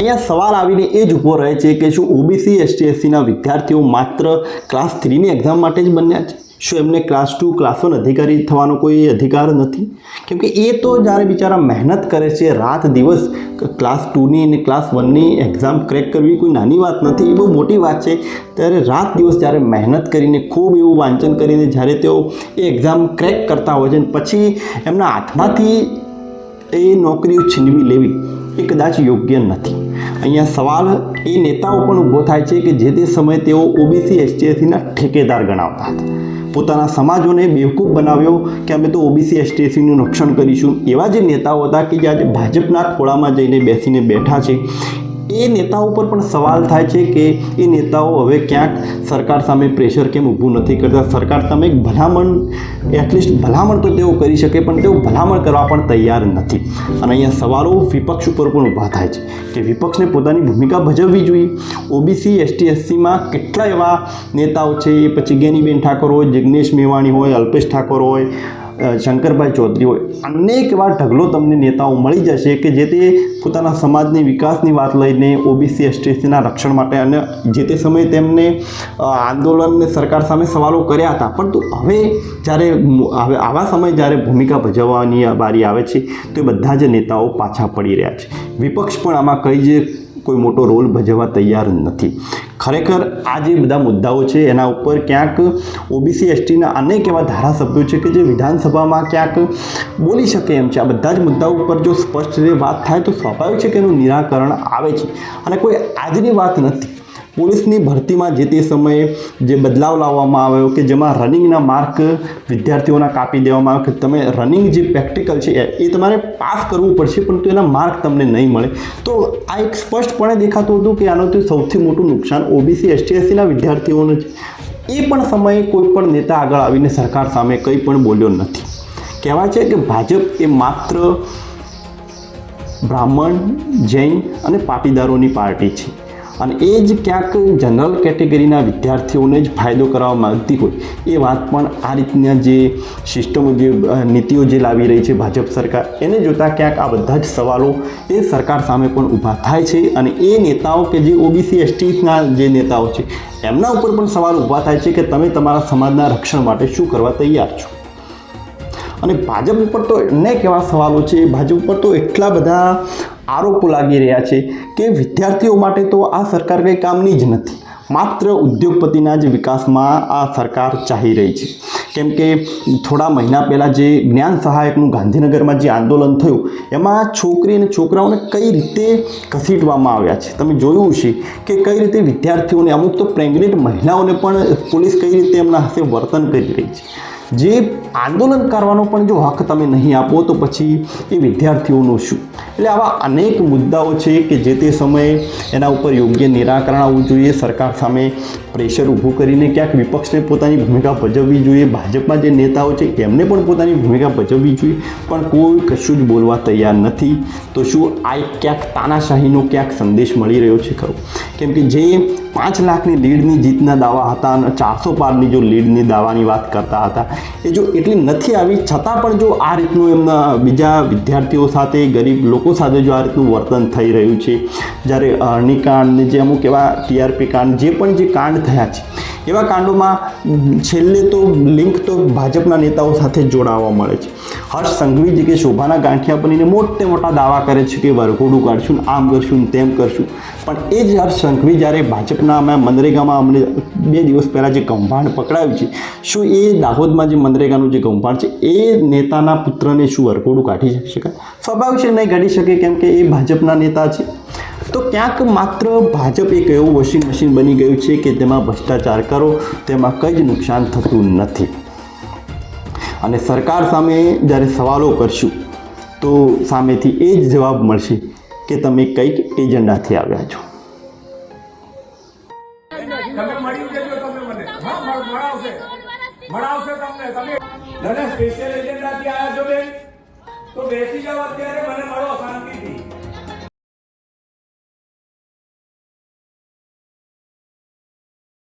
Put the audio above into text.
અહીંયા સવાલ આવીને એ જ ઊભો રહે છે કે શું ઓબીસી એસટી એસસીના વિદ્યાર્થીઓ માત્ર ક્લાસ થ્રીની એક્ઝામ માટે જ બન્યા છે? શું એમને ક્લાસ ટુ ક્લાસ વન અધિકારી થવાનો કોઈ અધિકાર નથી? કેમકે એ તો જ્યારે બિચારા મહેનત કરે છે, રાત દિવસ ક્લાસ ટુની અને ક્લાસ વનની એક્ઝામ ક્રેક કરવી કોઈ નાની વાત નથી, એ બહુ મોટી વાત છે. ત્યારે રાત દિવસ જ્યારે મહેનત કરીને, ખૂબ એવું વાંચન કરીને જ્યારે તેઓ એ એક્ઝામ ક્રેક કરતા હોય છે પછી એમના હાથમાંથી એ નોકરીઓ છીનવી લેવી એ કદાચ યોગ્ય નથી. અહીંયા સવાલ એ નેતાઓ પણ ઊભો થાય છે કે જે તે સમયે તેઓ ઓબીસી એસટીએસીના ઠેકેદાર ગણાવતા હતા. પોતાના સમાજોને બેવકૂફ બનાવ્યો કે અમે તો ઓબીસી એસટીએસીનું રક્ષણ કરીશું. એવા જે નેતાઓ હતા કે જે આજે ભાજપના ખોળામાં જઈને બેસીને બેઠા છે એ નેતાઓ પર પણ સવાલ થાય છે કે એ નેતાઓ હવે ક્યાંક સરકાર સામે પ્રેશર કેમ ઊભું નથી કરતા? સરકાર સામે ભલામણ એટલીસ્ટ ભલામણ તો તેઓ કરી શકે, પણ તેઓ ભલામણ કરવા પણ તૈયાર નથી. અને અહીંયા સવાલો વિપક્ષ ઉપર પણ ઊભા થાય છે કે વિપક્ષને પોતાની ભૂમિકા ભજવવી જોઈએ. ઓબીસી એસટી એસસીમાં કેટલા એવા નેતાઓ છે? એ પછી ગેનીબેન ઠાકોર હોય, જિગ્નેશ મેવાણી હોય, અલ્પેશ ઠાકોર હોય શંકરભાઈ ચૌધરી હોય, અનેક એવા ઢગલો તમને નેતાઓ મળી જશે કે જે તે પોતાના સમાજની વિકાસની વાત લઈને ઓબીસી એસટીસીના રક્ષણ માટે અને જે તે સમયે તેમને આંદોલનને સરકાર સામે સવાલો કર્યા હતા. પરંતુ હવે જ્યારે હવે આવા સમયે જ્યારે ભૂમિકા ભજવવાની બારી આવે છે, તો એ બધા જ નેતાઓ પાછા પડી રહ્યા છે. વિપક્ષ પણ આમાં કઈ જ કોઈ મોટો રોલ ભજવવા તૈયાર નથી. ખરેખર આ જે બધા મુદ્દાઓ છે, એના ઉપર ક્યાંક ઓબીસી એસટીના અનેક એવા ધારાસભ્યો છે કે જે વિધાનસભામાં ક્યાંક બોલી શકે એમ છે. આ બધા જ મુદ્દાઓ ઉપર જો સ્પષ્ટ રીતે વાત થાય તો સ્વાભાવિક છે કે એનું નિરાકરણ આવે છે. અને કોઈ આજની વાત નથી. પોલીસની ભરતીમાં જે તે સમયે જે બદલાવ લાવવામાં આવ્યો કે જેમાં રનિંગના માર્ક વિદ્યાર્થીઓના કાપી દેવામાં આવ્યો કે તમે રનિંગ જે પ્રેક્ટિકલ છે એ- તમારે પાસ કરવું પડશે પરંતુ એના માર્ક તમને નહીં મળે. તો આ એક સ્પષ્ટપણે દેખાતું હતું કે આનું તો સૌથી મોટું નુકસાન ઓબીસી એસટી એસીના વિદ્યાર્થીઓને છે. એ પણ સમયે કોઈ પણ નેતા આગળ આવીને સરકાર સામે કંઈ પણ બોલ્યો નથી. કહેવાય છે કે ભાજપ એ માત્ર બ્રાહ્મણ, જૈન અને પાટીદારોની પાર્ટી છે. અને એ જ ક્યાંક જનરલ કેટેગરીના વિદ્યાર્થીઓને જ ફાયદો કરવા માગતી હોય, એ વાત પણ આ રીતના જે સિસ્ટમો જે નીતિઓ જે લાવી રહી છે ભાજપ સરકાર, એને જોતાં ક્યાંક આ બધા જ સવાલો એ સરકાર સામે પણ ઊભા થાય છે અને એ નેતાઓ કે જે ઓબીસી એસટીના જે નેતાઓ છે, એમના ઉપર પણ સવાલ ઊભા થાય છે કે તમે તમારા સમાજના રક્ષણ માટે શું કરવા તૈયાર છો? અને ભાજપ ઉપર તો અનેક એવા સવાલો છે. ભાજપ ઉપર તો એટલા બધા આરોપો લાગી રહ્યા છે કે વિદ્યાર્થીઓ માટે તો આ સરકાર કંઈ કામની જ નથી. માત્ર ઉદ્યોગપતિના જ વિકાસમાં આ સરકાર ચાહી રહી છે. કેમ કે થોડા મહિના પહેલાં જે જ્ઞાન સહાયકનું ગાંધીનગરમાં જે આંદોલન થયું, એમાં છોકરી અને છોકરાઓને કઈ રીતે ઘસીટવામાં આવ્યા છે? તમે જોયું છે કે કઈ રીતે વિદ્યાર્થીઓને, અમુક તો પ્રેગ્નેન્ટ મહિલાઓને પણ પોલીસ કઈ રીતે એમના હાથે વર્તન કરી રહી છે. જે આંદોલન કરવાનો પણ જો હક તમે નહીં આપો, તો પછી એ વિદ્યાર્થીઓનું શું? એટલે આવા અનેક મુદ્દાઓ છે કે જે તે સમયે એના ઉપર યોગ્ય નિરાકરણ આવવું જોઈએ, સરકાર સામે પ્રેશર ઊભું કરીને ક્યાંક વિપક્ષને પોતાની ભૂમિકા ભજવવી જોઈએ, ભાજપમાં જે નેતાઓ છે એમને પણ પોતાની ભૂમિકા ભજવવી જોઈએ, પણ કોઈ કશું જ બોલવા તૈયાર નથી. તો શું આ ક્યાંક તાનાશાહીનો ક્યાંક સંદેશ મળી રહ્યો છે ખરો? કેમ કે જે પાંચ લાખની લીડની જીતના દાવા હતા અને ચારસો પારની જો લીડની દાવાની વાત કરતા હતા એ જો એટલી નથી આવી, છતાં પણ જો આ રીતનું એમના બીજા વિદ્યાર્થીઓ સાથે, ગરીબ લોકો સાથે જો આ રીતનું વર્તન થઈ રહ્યું છે, જ્યારે અરણીકાંડ ને જે અમુક એવા ટીઆરપી કાંડ, જે પણ જે કાંડ થયા છે, એવા કાંડોમાં છેલ્લે તો લિંક તો ભાજપના નેતાઓ સાથે જોડાવા મળે છે. હર્ષ સંઘવી જે કે શોભાના ગાંઠિયા બનીને મોટે મોટા દાવા કરે છે કે વરઘોડું કાઢશું આમ કરશું તેમ કરશું. પણ એ જ હર્ષ સંઘવી જ્યારે ભાજપના અમે મનરેગામાં અમને બે દિવસ પહેલાં જે કૌભાંડ પકડાયું છે, શું એ દાહોદમાં જે મનરેગાનું જે કૌભાંડ છે, એ નેતાના પુત્રને શું વરઘોડું કાઢી શકાય? સ્વાભાવિક છે નહીં કાઢી શકે કેમ કે એ ભાજપના નેતા છે. તો ક્યાંક માત્ર ભાજપ એક એવું વોશિંગ મશીન બની ગયું છે કે તેમાં ભ્રષ્ટાચાર કરો, તેમાં કંઈ જ નુકસાન થતું નથી. અને સરકાર સામે જ્યારે સવાલો કરશું, તો સામેથી એ જ જવાબ મળશે કે તમે કંઈક એજન્ડાથી આવ્યા છો. તો બેસી જાઓ અત્યારે મને